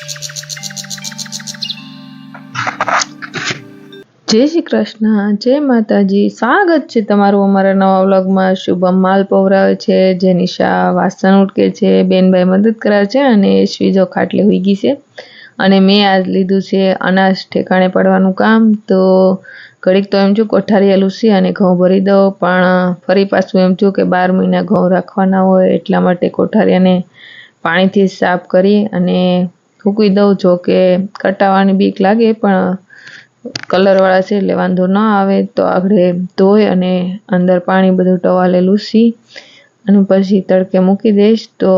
જય શ્રી કૃષ્ણ, જય માતાજી. સ્વાગત છે તમારું અમારા નવા વ્લોગમાં. શુભમ માલ પવરાવે છે જેનિશા વાસણ ઉટકે છે, બેનભાઈ મદદ કરે છે અને શ્રીજો ખાટલે હોઈ ગઈ છે. અને મેં આજ લીધું છે અનાજ ઠેકાણે પડવાનું કામ. તો ઘડીક તો એમ છું કોઠારી લૂસી અને ઘઉં ભરી દઉં. પણ ફરી પાછું એમ છું કે બાર મહિના ઘઉં રાખવાના હોય એટલા માટે કોઠારીયાને પાણીથી સાફ કરી અને ફૂંકી દઉં જો કે કટાવાની બીક લાગે, પણ કલરવાળા છે એટલે વાંધો ન આવે. તો આપણે ધોઈ અને અંદર પાણી બધું ટવાલે લૂસી અને પછી તડકે મૂકી દઈશ. તો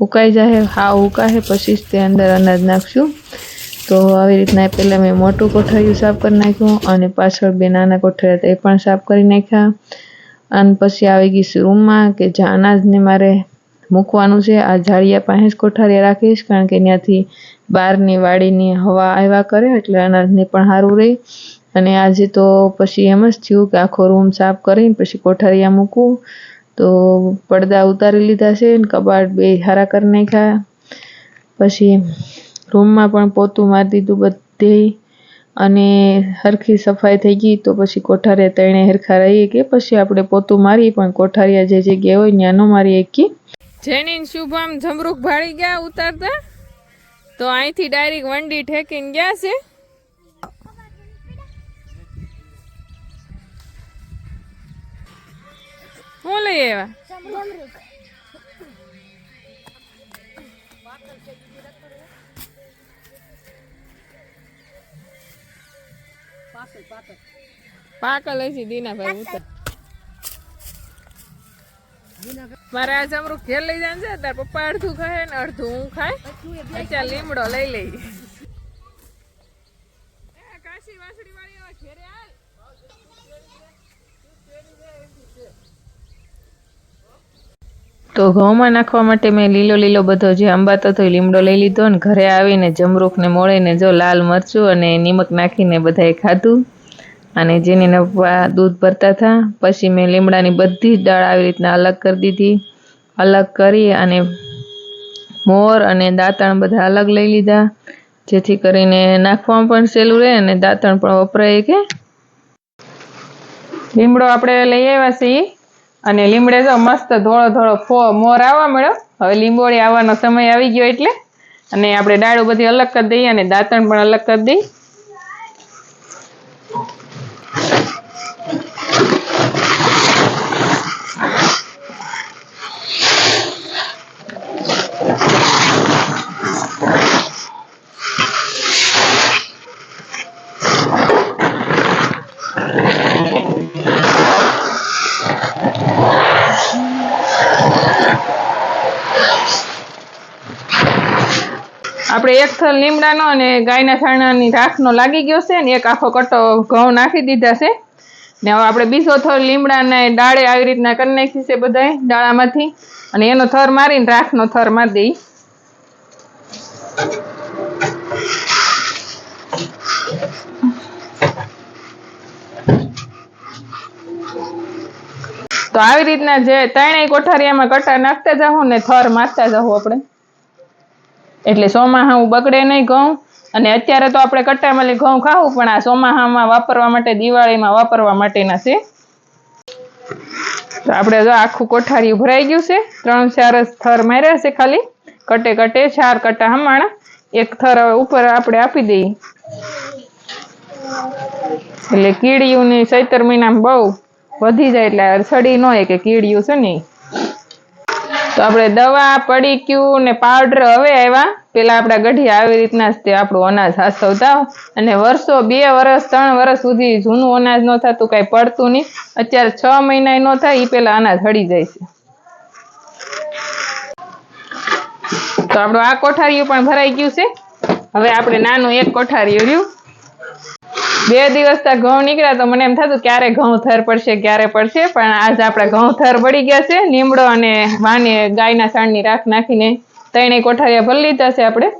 ઉકાઈ જાય હા ઉકાશે પછી જ તે અંદર અનાજ નાખશું. તો આવી રીતના પહેલાં મેં મોટું કોઠારિયું સાફ કરી નાખ્યું અને પાછળ બે નાના કોઠારિયા હતા એ પણ સાફ કરી નાખ્યા. અને પછી આવી ગઈ રૂમમાં કે જ્યાં અનાજને મારે મૂકવાનું છે. આ ઝાડિયા પાસે જ કોઠારિયા રાખીશ, કારણ કે ત્યાંથી બહારની વાડીની હવા આવ્યા કરે, એટલે અનાજને પણ સારું રહે. અને આજે તો પછી એમ જ થયું કે આખો રૂમ સાફ કરીને પછી કોઠારિયા મૂકું. તો પડદા ઉતારી લીધા છે ને કબાટ બે હારા કરી નાખ્યા. પછી રૂમમાં પણ પોતું મારી દીધું બધે. અને હરખી સફાઈ થઈ ગઈ, તો પછી કોઠારિયા તેણે હરખા રહીએ કે પછી આપણે પોતું મારી પણ કોઠારિયા જે જગ્યાએ હોય, ત્યાં ન મારી એકી જેની શુભમ જમરૂક ભાળી ગયા ઉતારતા? તો અહીંથી ડાયરેક્ટ વંડી ઠેકીને ગયા છે. હું લઈ આવ્યા? પાકલ હશે દીનાભાઈ ઉતર. મારે આજે જમરૂક ઘેર લઈ જાય છે, તાર પપ્પા અડધું ખાય ને અડધું હું ખાય. અત્યારે લીમડો લઈ લઈ. તો ઘઉંમાં નાખવા માટે મેં લીલો લીલો બધો જે અંબાતો હતો લીમડો લઈ લીધો ને ઘરે આવીને જમરૂખને મોળીને જો લાલ મરચું અને નિમક નાખીને બધાએ ખાધું. અને જેની દૂધ ભરતા હતા પછી મેં લીમડાની બધી જ દાળ આવી રીતના અલગ કરી દીધી. અલગ કરી અને મોર અને દાંતણ બધા અલગ લઈ લીધા. જેથી કરીને નાખવામાં પણ સહેલું રહે અને દાંતણ પણ વપરાય કે. લીમડો આપણે લઈ આવ્યા છીએ. અને લીમડે જો મસ્ત ધોળો ધોળો ફો, મોર આવવા મળ્યો. હવે લીંબોળી આવવાનો સમય આવી ગયો એટલે. અને આપણે દાળો બધી અલગ કરી દઈએ અને દાંતણ પણ અલગ કરી દઈએ. આપણે એક થલ લીમડાનો અને ગાયના છાણાની રાખનો લાગી ગયો છે ને એક આખો કટો ઘઉં નાખી દીધા છે. ને હવે આપણે બીજો થર લીમડાને ડાળે આવી રીતના કરી નાખી છે બધાય ડાળામાંથી. અને એનો થર મારીને રાખનો થર મારી દઈ. તો આવી રીતના જે ત્રણેય કોઠારીયામાં કટા નાખતા જાઉં ને થર મારતા જાઉં આપણે. એટલે ચોમાહામાં બગડે નહીં ઘઉં. અને અત્યારે તો આપણે કટ્ટામાં ઘઉં ખાવું, પણ આ ચોમાહામાં વાપરવા માટે, દિવાળીમાં વાપરવા માટેના છે. તો આપણે જો આખું કોઠારી ભરાઈ ગયું છે. ત્રણ, ચાર થર માર્યા છે ખાલી. કટે કટે, ચાર કટા હમણાં. એક થર ઉપર આપણે આપી દઈએ. એટલે કીડીયું ની ચૈતર મહિનામાં બહુ વધી જાય એટલે સડી ન હોય કે કીડીયું છે ને ઈ. આપણે દવા, પડીક્યું ને પાવડર હવે આવ્યા પેલા આપણા ગઢિયા આવી રીતના જ તે આપણું અનાજ હાસવતા અને વર્ષો, બે વર્ષ, ત્રણ વર્ષ સુધી જૂનું અનાજ ન થતું, કાંઈ પડતું નહીં. અત્યારે છ મહિના ન થાય એ પેલા અનાજ હળી જાય છે. તો આપણું આ કોઠારીયું પણ ભરાઈ ગયું છે. હવે આપણે નાનું એક કોઠારીયું રહ્યું. બે દિવસ ત્યાં ઘઉં નીકળ્યા તો મને એમ થતું, ક્યારે ઘઉં થર પડશે, ક્યારે પડશે? પણ આજ આપણા ઘઉં થર પડી ગયા છે, લીમડો અને વાને ગાયના સાણની રાખ નાખીને ત્રણેય કોઠારીયા ભરી લીધા છે આપણે.